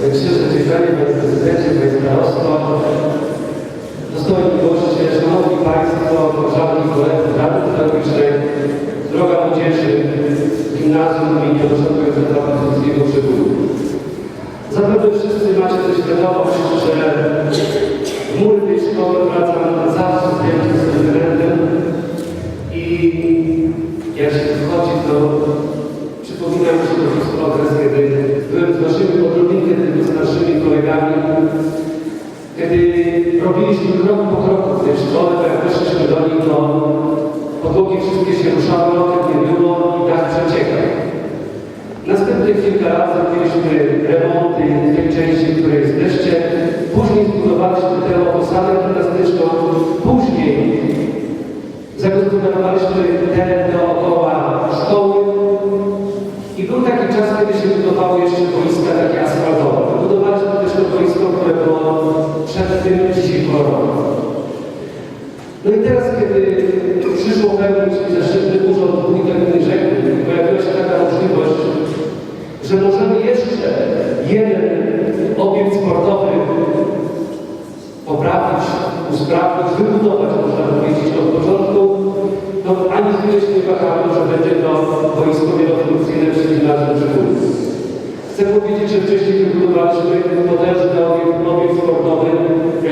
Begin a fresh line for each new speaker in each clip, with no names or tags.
Dziecianie, Panie Prezydencie, Starostwo, Dostojni goście, Szanowni Państwo, koleżanki, koledzy, rady pedagogicznej, droga młodzieży, gimnazjum Bożego Józefa Piłsudskiego Przybólu. Zapewne wszyscy macie też świadomość, że mury tej szkoły wracam zawsze z wielkim sentymentem i jak się wchodzi, to przypomina mi się okres, kiedy byłem z waszymi odrobinkę tylko starszymi kolegami, kiedy robiliśmy krok po kroku w tej szkole, to jak weszliśmy do nich, to podłogi wszystkie się ruszały, okien nie było i dach przeciekał. Następnie kilka lat zrobiliśmy remonty w tej części, w której jesteście. Później zbudowaliśmy tę osadę gimnastyczną. Później zagospodarowaliśmy teren dookoła szkoły. I był taki czas, kiedy się budowało jeszcze boiska takie asfaltowe. Budowaliśmy też to boisko, które było przed dzisiaj kolorowe. No i teraz, kiedy przyszło pełnić zaszczytny urząd wójta gminy Żegny, pojawiła się taka możliwość, że możemy jeszcze jeden obiekt sportowy poprawić, usprawnić, wybudować, można powiedzieć, od początku, no ani chwilę się nie wahamy, że będzie to boisko wielofunkcyjne przy gimnazjum Przekół. Chcę powiedzieć, że wcześniej wybudowaliśmy potężny obiekt, obiekt sportowy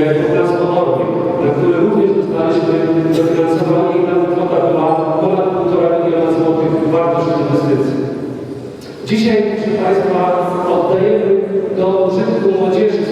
Orby, na który również dostaliśmy dofinansowanie i tam kwota była ponad 1,5 miliona złotych wartość inwestycji. Dzisiaj, proszę Państwa, oddajemy do użytku młodzieży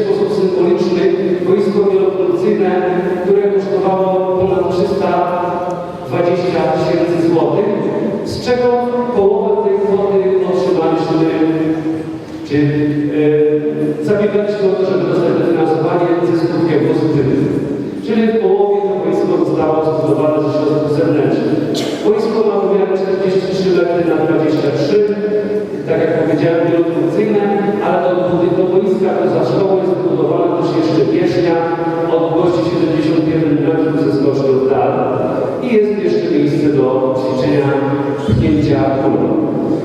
ćwiczenia pchnięcia kulą.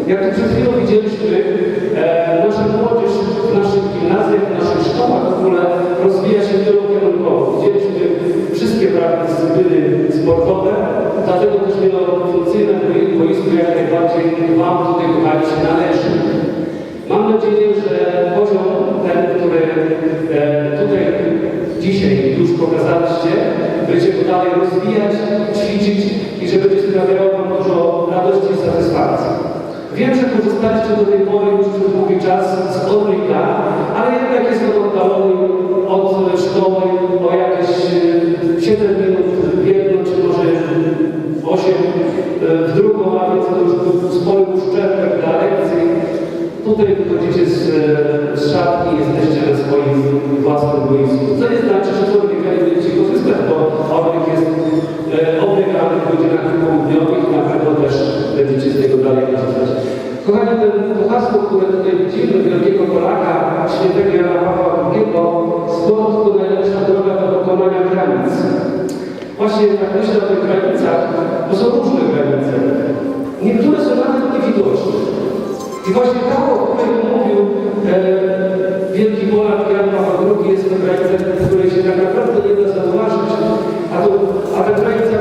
Jak tu przed chwilą widzieliśmy, e, nasza młodzież w naszych gimnazjach, w naszych szkołach w ogóle rozwija się wielokierunkowo. Widzieliśmy wszystkie prawie dyscypliny sportowe, dlatego też wielofunkcyjne boisko jak najbardziej Wam tutaj kochani się należy. Mam nadzieję, że poziom ten, który e, tutaj dzisiaj już pokazaliście, będzie go dalej rozwijać, ćwiczyć i że będzie sprawiało Satysfakcji. Wiem, że korzystaliście do tej pory już przez długi czas z Orlika, ale jednak jest on oddalony od szkoły o jakieś e, 7 minut w jedną, czy może 8 w drugą, a więc to już był spory uszczerbek dla lekcji. Tutaj wychodzicie z, z szatni, jesteście na swoim własnym boisku. Co nie znaczy, że z Orlika nie będziecie korzystać, bo Orlik jest e, obiegany w godzinach południowych i na pewno też będziecie z niego dalej korzystać. Kochani, ten, to hasło, które tutaj widzimy, wielkiego Polaka, świętego Jana Pawła II, sport to najlepsza droga do pokonania granic. Właśnie tak myślę o tych granicach, bo są różne granice. Niektóre są nawet niewidoczne. I właśnie ta, o której mówił e, wielki Polak Jan Paweł II, jest to granica, której się tak naprawdę nie da zauważyć, a, to, a ta granica,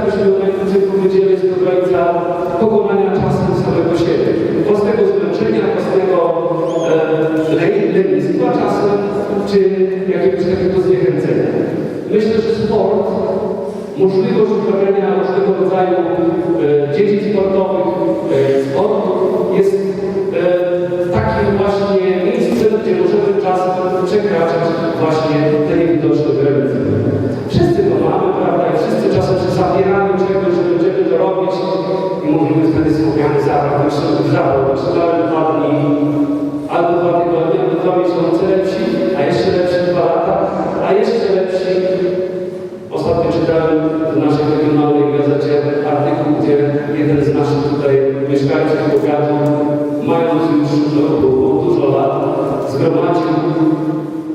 rodzaju e, dzieci sportowych, e, sportu jest e, takim właśnie miejscem, gdzie możemy czasem przekraczać właśnie te niewidoczne granice. Wszyscy to mamy, prawda, i wszyscy czasem się zabieramy czegoś, że będziemy to robić i mówimy wtedy wspomniany zabrał, jeszcze zabrał, wytrzymałem dwa dni, albo dwa tygodnie, albo dwa miesiące lepsi, a jeszcze lepsi dwa lata, a jeszcze lepsi Ostatnio czytałem w naszej regionalnej gazecie artykuł, gdzie jeden z naszych tutaj mieszkańców powiatu, mając już no, dużo lat, zgromadził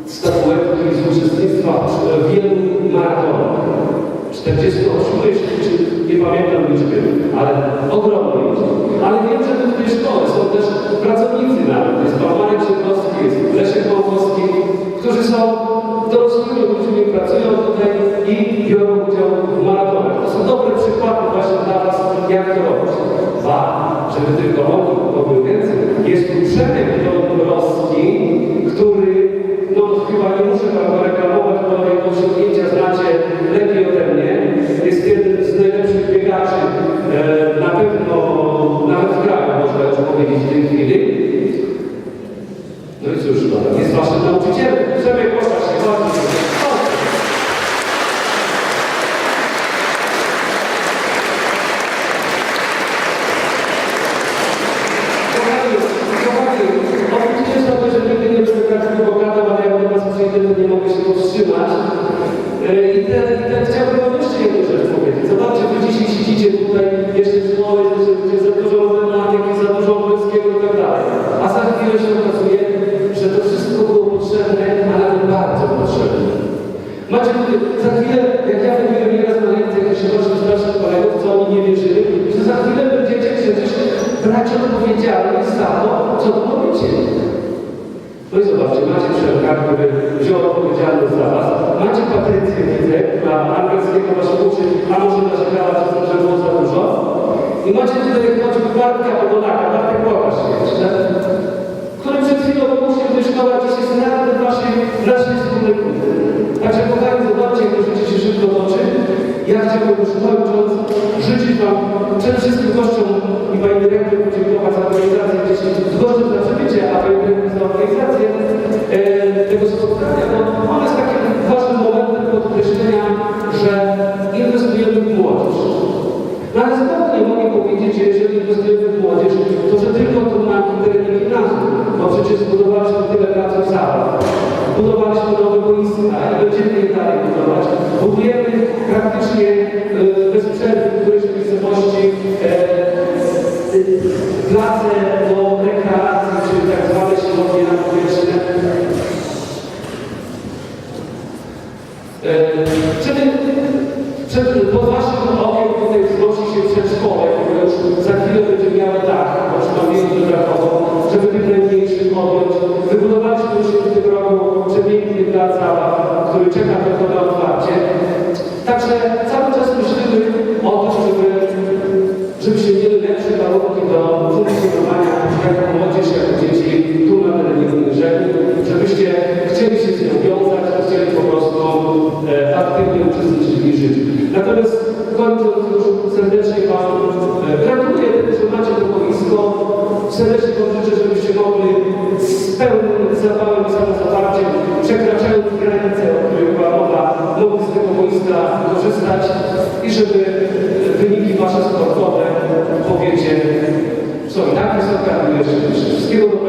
statuetki z uczestnictwa w wielu maratonach. 48, czy nie pamiętam liczby, ale ogromnej. Ale wiem, że w tej szkole są też pracownicy nawet. Jest pan Marek Szydłowski, jest Leszek Małkowski, są dorosłymi ludźmi, pracują Dwa, żeby tylko oni robiły więcej. Jest tu Przemek Dąbrowski, który, no chyba nie muszę Wam reklamować, bo jego osiągnięcia znacie lepiej ode mnie. Jest jednym z najlepszych biegaczy, e, na pewno nawet w kraju, można już powiedzieć w tej chwili. No i cóż, no, jest waszym nauczycielem. Przemek, pokaż się, chodź. Chodź. Kochani, oczywiście sobie, że nigdy nie będę tak długo ale was przyjdę, to nie mogę się powstrzymać. Yy, I ten, i ten chciałbym brać odpowiedzialność za to, co robicie. No i zobaczcie, macie Przemka, który wziął odpowiedzialność za was. Macie Patrycję, widzę, która angielskiego was uczy, a może narzekała, że że było za dużo. I macie tutaj choćby Bartka Podolaka, Bartek pokaż jeszcze, który przed chwilą był uczniem tej szkoły, a dziś jest w waszej, naszej wspólnej. Także kochani, zobaczcie, jak to życie się szybko toczy. Ja chciałbym już kończąc życzyć wam przede wszystkim gościom i pani dyrektor Przed, przed, pod waszym i żeby wyniki Wasze sportowe powiecie są tak wysokie, wyższe. Wszystkiego.